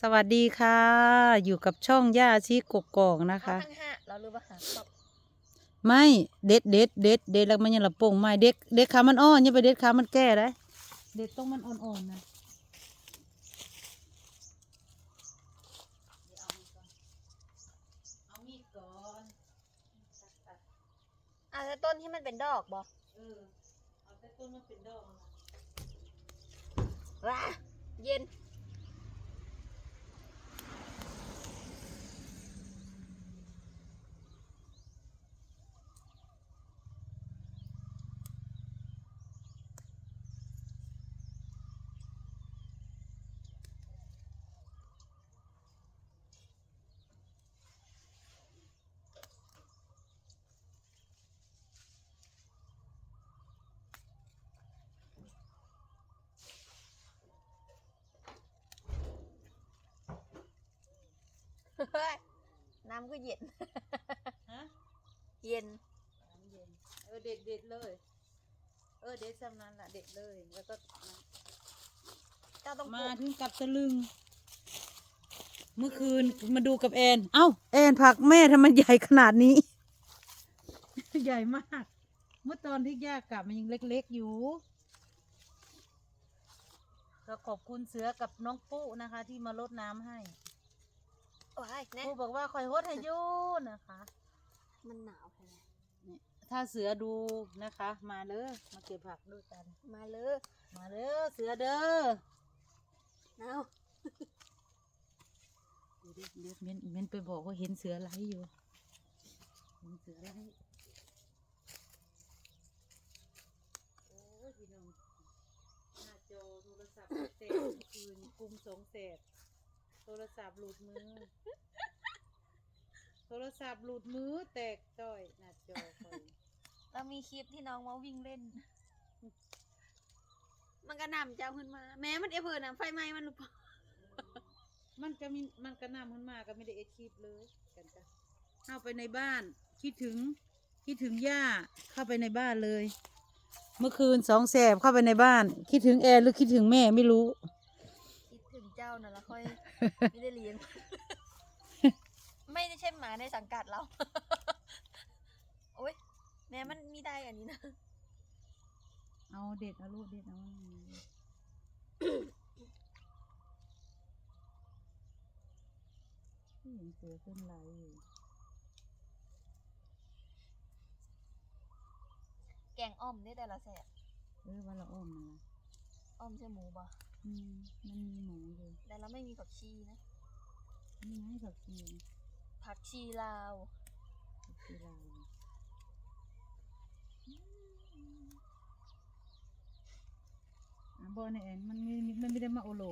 สวัสดีค่ะ อยู่กับช่องย่าชีกกอกนะเอาคะทั้งห้าเราลืมว่าหาตอบไม่เด็ดเด็ดเด็ดเด็ดแล้วมันยังละโป่งไม่เด็ดเด็ดขามันอ่อนอย่าไปเด็ดขามันแก่ได้เด็ดต้องมันอ่อนๆนะเอามีดก่อนอะแต่ต้นที่มันเป็นดอกบอเออเอาแต่ต้นมันเป็นดอกนะว้าเย็น เฮ้ยน้ำก็เย็น ฮะเย็น น้ำเย็นเออเด็ดเด็ดเลย เออเด็ดซ้ำนั้นแหละเด็ดเลยแล้วก็เจ้าต้องมาปลูกถึงกับตะลึง เมื่อคืนมาดูกับแอน เอ้าแอนผักแม่ทำไมใหญ่ขนาดนี้ ใหญ่มาก เมื่อตอนที่ย่ากลับมันยังเล็กๆอยู่ก็ขอบคุณเสือกับน้องปุ๊นะคะ ที่มาลดน้ำให้ ว้ายแน่ปุ๊บอกว่าคอยฮดให้อยูนะคะ มันหนาวแค่ไหนนี่ถ้าเสือดูนะคะ มาเลยมาเก็บผักด้วยกัน มาเลยมาเด้อเสือเด้อหนาวเดี๋ยวเดี๋ยวเดี๋ยวเม้นเม้นไปบอกว่าเห็นเสือไล่อยู่เห็นเสือไล่โอ้ยพี่น้องหน้าจอโทรศัพท์แตกเมื่อคืนกุมสองแสบ โทรศัพท์หลุดมือ โทรศัพท์หลุดมือแตกจ้อยหน้าจอคอยเรามีคลิปที่น้องมาวิ่งเล่น มันก็นำเจ้าขึ้นมา แม้มันเอเพิร์นำไฟไหม้มันหรือเปล่ามันก็มีมันก็นำขึ้นมาก็ไม่ได้เอ็ดคลิปเลยกันจ้ะเข้าไปในบ้าน คิดถึง คิดถึงย่าเข้าไปในบ้านเลย เมื่อคืนสองแสบเข้าไปในบ้าน คิดถึงแอนหรือคิดถึงแม่ไม่รู้ คิดถึงเจ้าน่ะละค่อย ไม่ได้เลี้ยง ไม่ได้ใช่หมาในสังกัดเรา โอ้ยแม้มันมีได้อันนี้นะ เอาเด็ดเอาลูกเด็ดเอาที่เห็นเสือขึ้นไหลอยู่แกงอ้อมได้แต่ละแสบเออว่าเราอ้อมมาละ อ้อมใช่หมูบ่อืมมันมีหมูอยู่แต่เราไม่มีผักชีนะนี่ไงผักชีผักชีลาวผักชีลาวอะบอในแอนมันไม่มันไม่ได้มาโอโหล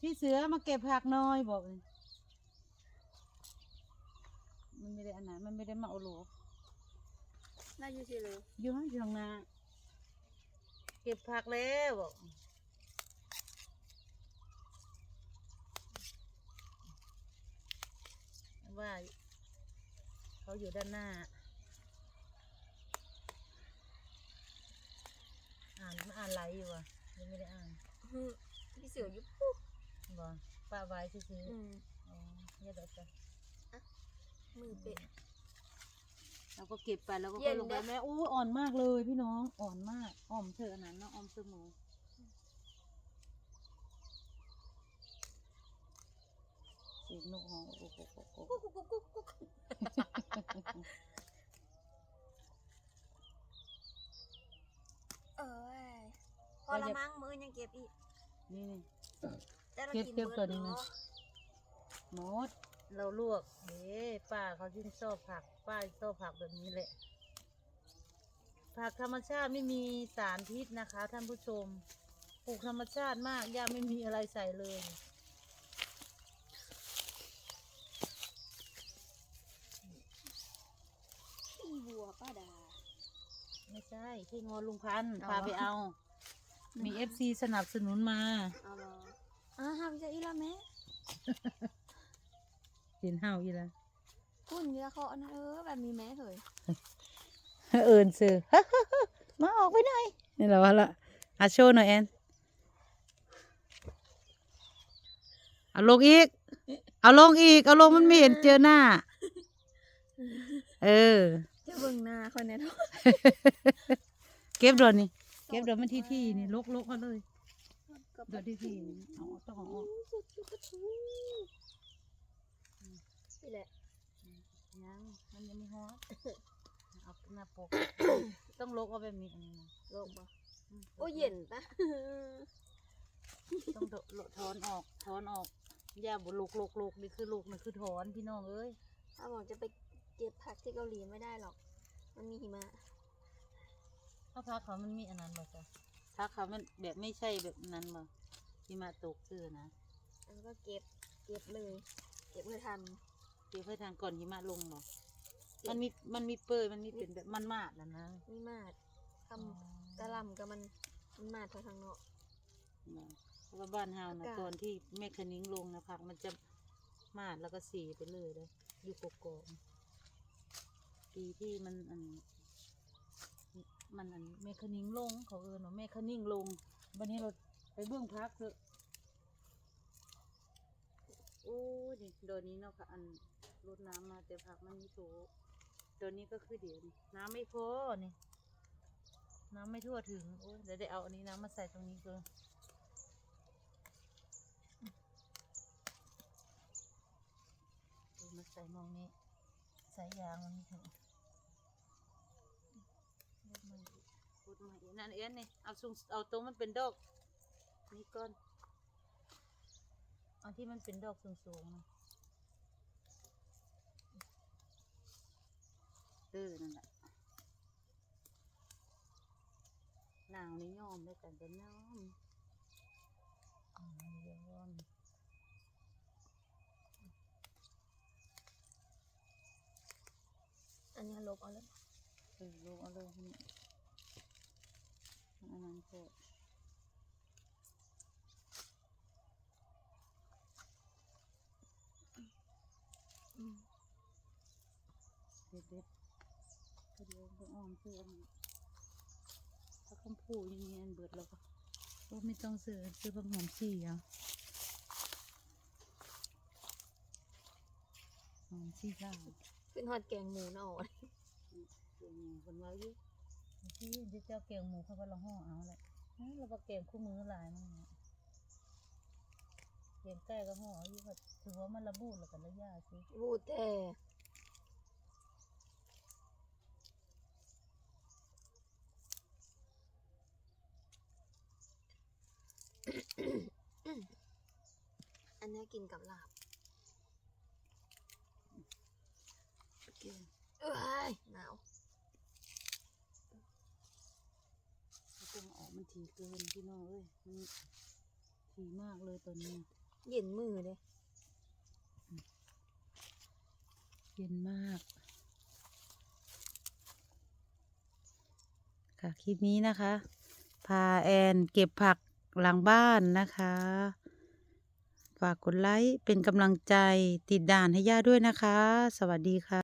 พี่เสือมาเก็บผักหน้อยบอกเลยมันไม่ได้อันนั้นมันไม่ได้มาโอโหลน่าอยู่สิเลยอยู่ห้องอยู่ข้างหน้าเก็บผักแล้วบอกว่าเขาอยู่ด้านหน้า อ่านมันอ่านไรอยู่อะยังไม่ได้อ่านอื้อพี่เสือยุบปุ๊บบอกป้าไว้ซื้ออืมๆอ๋อเนี่ยเดี๋ยวจะมือเป็ด เราก็เก็บไปแล้วก็เย็ค่อยนลงไปนะแม่อู้อ่อนมากเลยพี่น้องอ่อนมากอ่อมเธออันนั้นเนาะอ่อมเสมอเสียงนกหองโอ้โหโอ้โหกุ๊กกุ๊กกุ๊กกุ๊กเอ้ยพอละมั้งมือยังเก็บอีกนี่นี่แต่เราเก็บกินเก็บเบิตัวดนี้นะเนาะ หมด เราลวกเฮ้ป้าเขายิ่งชอบผัก ป้าชอบผักแบบนี้แหละ ผักธรรมชาติไม่มีสารพิษนะคะ ท่านผู้ชม ปลูกธรรมชาติมากย่าไม่มีอะไรใส่เลยขี้วัวป้าดา ไม่ใช่ที่งอลุงพันธุ์เอาพาไปเอา มีเอฟซีสนับสนุนมา เอาเหรออ่าทำจะอีละแม่ เห็นเห่าอีแล้วคุณเยอะเขาอันนั้นเออแบบมีแม่เถยเอินซื้อมาออกไปหน่อยนี่แหละวะละอาโชว์หน่อยแอนเอาลงอีก เอาลงอีก เอาลงมันไม่เห็นเจอหน้า เออจะเบิ่งหน้าคนเนี่ยเนาะเก็บโดนนี่เก็บโดนมันที่ที่นี่ลกลกเอาเลยโดนที่ที่นี่เอาต้องเอาออกสุดจุกระชู นี่แหละยังมันยังไม่ฮอตเอาหน้าปก ต้องลกเอาแบบนี้อันนี้นะโลกบ่โอ้เย็นปะต้องโดโลถอนออกถอนออกอย่าบุลูกลูกลูกนี่คือลูกนี่คือถอนพี่น้องเอ้ยถ้าบอกจะไปเก็บผักที่เกาหลีไม่ได้หรอก มันมีหิมะถ้าพักเขามันมีอันนั้นบ่จ้ะพักเขามันแบบไม่ใช่แบบนั้นบ่ที่มาตกเสื้อนะแล้วก็เก็บเก็บเลย เก็บเพื่อทัน เดี๋ยวเพื่อทางก่อนหิมะลงบ่เก็บมันมีมันมีเปรยมันมีเป็นแบบมันมาดแล้วนะมีมาดทำกะหลำกับมันมันมาดทางทางเนาะนะเพราะว่าบ้านเฮานะอากาศตอนที่แม่คณิ้งลงนะผักมันจะมาดแล้วก็สีไปเลยเลยอยู่กกอกๆปีที่มันอันมันอันแม่คณิ้งลงเขาเอินว่าแม่คณิ้งลงวันนี้เราไปเบื้องพักเถอะโอ้ยนี่โดนนี้เนาะค่ะอัน รดน้ำมาแต่ผักมันไมีโถโดนนี้ก็คือเดี๋ยวนี้น้ำไม่พอนี่ น้ำไม่ทั่วถึงโอ้ยเดี๋ยวได้เอาอันนี้น้ำมาใส่ตรงนี้ก่อนมาใส่มองนี้ใส่ยางมันนี่ถอะรดมาอีกรดมาอีกนั่นเอ็นนี่เอาซุงเอาตรงมันเป็นดอกนี่ก่อนเอาที่มันเป็นดอกสูงๆนะ เออนั่นแหละหนาวนี่ยอมด้วยกันจะน้อมอืมยอมอันนี้ลบเอาเลยเออลูกเอาเลยนี่อันนั้นก็อืมเด็ดเด็ดๆก็ เดี๋ยวไปอ้อมเสื้ออันนี้ถ้าคำพูดอย่างนี้อันเบิดแล้วก็โอ้ไม่ต้องซื้อซื้อผักหอมชี่เอาหอมชี่ข้าวขึ้นฮอดแกงหมูเนาะเก่งคนว่าอยู่ที่จะเจ้าเก่งหมูเขาก็ละห่อเอาแหละเอ้ยเราก็เก่งคู่มือหลายมันเนี่ยเก่งใกล้ก็ห่อเอาอยู่ก็ถือว่ามันระบูดแล้วกันระยะสิบูดแต่ อันนี้กินกับลาบเก่งเอ้ยหนาวไม่ต้องออกมันถี่เกินพี่น้องเอ้ยมันถี่มากเลยตอนนี้ เย็นมือเลย เย็นมาก ค่ะ คลิปนี้นะคะ พาแอนเก็บผัก หลังบ้านนะคะ ฝากกดไลค์เป็นกำลังใจติดด่านให้ย่าด้วยนะคะ สวัสดีค่ะ